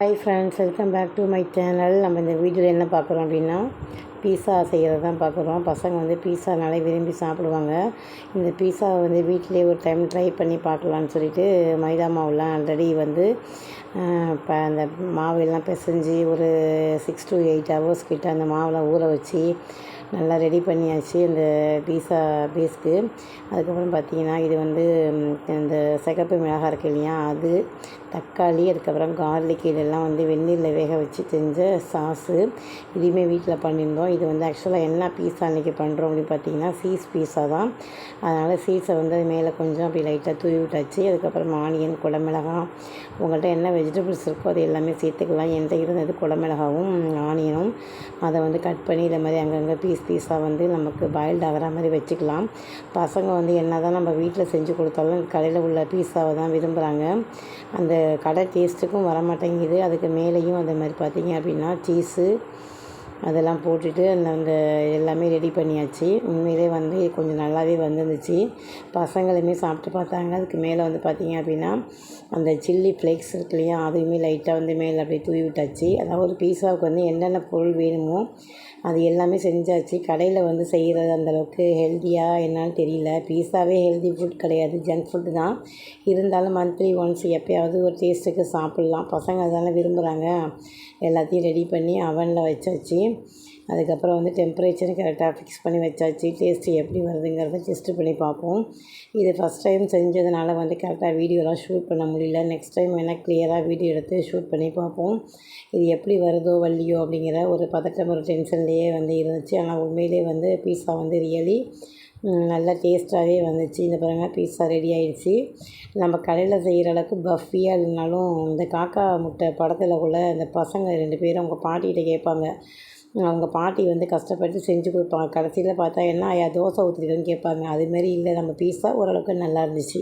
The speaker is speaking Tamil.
Hi friends welcome back to my channel நம்ம இந்த வீடியோவில் என்ன பார்க்குறோம் அப்படின்னா பீஸா செய்கிறது தான் பார்க்குறோம். பசங்க வந்து பீஸானாலே விரும்பி சாப்பிடுவாங்க. இந்த பீஸாவை வந்து வீட்டிலே ஒரு டைம் ட்ரை பண்ணி பார்க்கலான்னு சொல்லிட்டு மைதா மாவுலாம் ஆல்ரெடி வந்து இப்போ அந்த மாவெல்லாம் பிசைஞ்சு ஒரு சிக்ஸ் டு எயிட் ஹவர்ஸ் கிட்ட அந்த மாவில் ஊற வச்சு நல்லா ரெடி பண்ணியாச்சு இந்த பீஸா பீஸ்க்கு. அதுக்கப்புறம் பார்த்திங்கன்னா இது வந்து இந்த சிகப்பு மிளகாய் இருக்கு இல்லையா அது தக்காளி அதுக்கப்புறம் கார்லிக் இதெல்லாம் வந்து வெந்நீரில் வேக வச்சு செஞ்ச சாஸு இதையுமே வீட்டில் பண்ணியிருந்தோம். இது வந்து ஆக்சுவலாக என்ன பீஸா அன்றைக்கி பண்ணுறோம் அப்படின்னு பார்த்தீங்கன்னா சீஸ் பீஸா தான். அதனால் சீஸை வந்து அது மேலே கொஞ்சம் அப்படி லைட்டாக தூவி விட்டாச்சு. அதுக்கப்புறம் ஆனியன் குடமிளகாய் உங்கள்கிட்ட என்ன வெஜிடபிள்ஸ் இருக்கோ அது எல்லாமே சேர்த்துக்கலாம். என்கிட்ட இருந்தது குடமிளகாவும் ஆனியனும் அதை வந்து கட் பண்ணி இதை மாதிரி அங்கங்கே பீஸ் பீஸாக வந்து நமக்கு பாயில்டு ஆகிற மாதிரி வச்சுக்கலாம். பசங்க வந்து என்ன தான் நம்ம வீட்டில் செஞ்சு கொடுத்தாலும் கடையில் உள்ள பீஸாவை தான் விரும்புகிறாங்க அந்த கடை டேஸ்ட்டுக்கும் வர மாட்டேங்குது அதுக்கு மேலேயும் அந்த மாதிரி பார்த்திங்க அப்படின்னா சீஸு அதெல்லாம் போட்டுட்டு அந்த அந்த எல்லாமே ரெடி பண்ணியாச்சு. உண்மையிலே வந்து கொஞ்சம் நல்லாவே வந்துருந்துச்சு. பசங்களுமே சாப்பிட்டு பார்த்தாங்க. அதுக்கு மேலே வந்து பார்த்திங்க அப்படின்னா அந்த சில்லி ஃப்ளேக்ஸ் இருக்கு இல்லையா அதையுமே லைட்டாக வந்து மேலே அப்படியே தூவி விட்டாச்சு. அதாவது ஒரு பீஸாவுக்கு வந்து என்னென்ன பொருள் வேணுமோ அது எல்லாமே செஞ்சாச்சு. கடையில் வந்து செய்கிறது அந்தளவுக்கு ஹெல்த்தியாக என்னன்னு தெரியல. பீஸாவே ஹெல்தி ஃபுட் கிடையாது ஜங்க் ஃபுட்டு தான். இருந்தாலும் மந்த்லி ஒன்ஸ் எப்போயாவது ஒரு டேஸ்ட்டுக்கு சாப்பிட்லாம். பசங்க அதெல்லாம் விரும்புகிறாங்க எல்லாத்தையும் ரெடி பண்ணி அவனில் வச்சாச்சு. அதுக்கப்புறம் வந்து டெம்பரேச்சர் கரெக்டாக ஃபிக்ஸ் பண்ணி வச்சாச்சு. டேஸ்ட்டு எப்படி வருதுங்கிறத டெஸ்ட்டு பண்ணி பார்ப்போம். இது ஃபஸ்ட் டைம் செஞ்சதுனால வந்து கரெக்டாக வீடியோலாம் ஷூட் பண்ண முடியல. நெக்ஸ்ட் டைம் வேணால் கிளியராக வீடியோ எடுத்து ஷூட் பண்ணி பார்ப்போம். இது எப்படி வருதோ வள்ளியோ அப்படிங்கிற ஒரு பதட்டம் ஒரு டென்ஷன்லேயே வந்து இருந்துச்சு. ஆனால் உண்மையிலே வந்து பீஸா வந்து ரியலி நல்லா டேஸ்ட்டாகவே வந்துச்சு. இந்த பாருங்கள் பீஸா ரெடி ஆகிடுச்சி நம்ம கடையில் செய்கிற அளவுக்கு பஃபியாக இல்லைனாலும் இந்த காக்கா முட்டை படத்தில் கூட இந்த பசங்க ரெண்டு பேரும் அவங்க பாட்டிகிட்ட கேட்பாங்க. அவங்க பாட்டி வந்து கஷ்டப்பட்டு செஞ்சு கொடுப்பாங்க. கடைசியில் பார்த்தா என்ன ஆயா தோசை ஊற்றிருக்கேன்னு கேட்பாங்க. அதுமாரி இல்லை. நம்ம பீஸா ஓரளவுக்கு நல்லா இருந்துச்சு.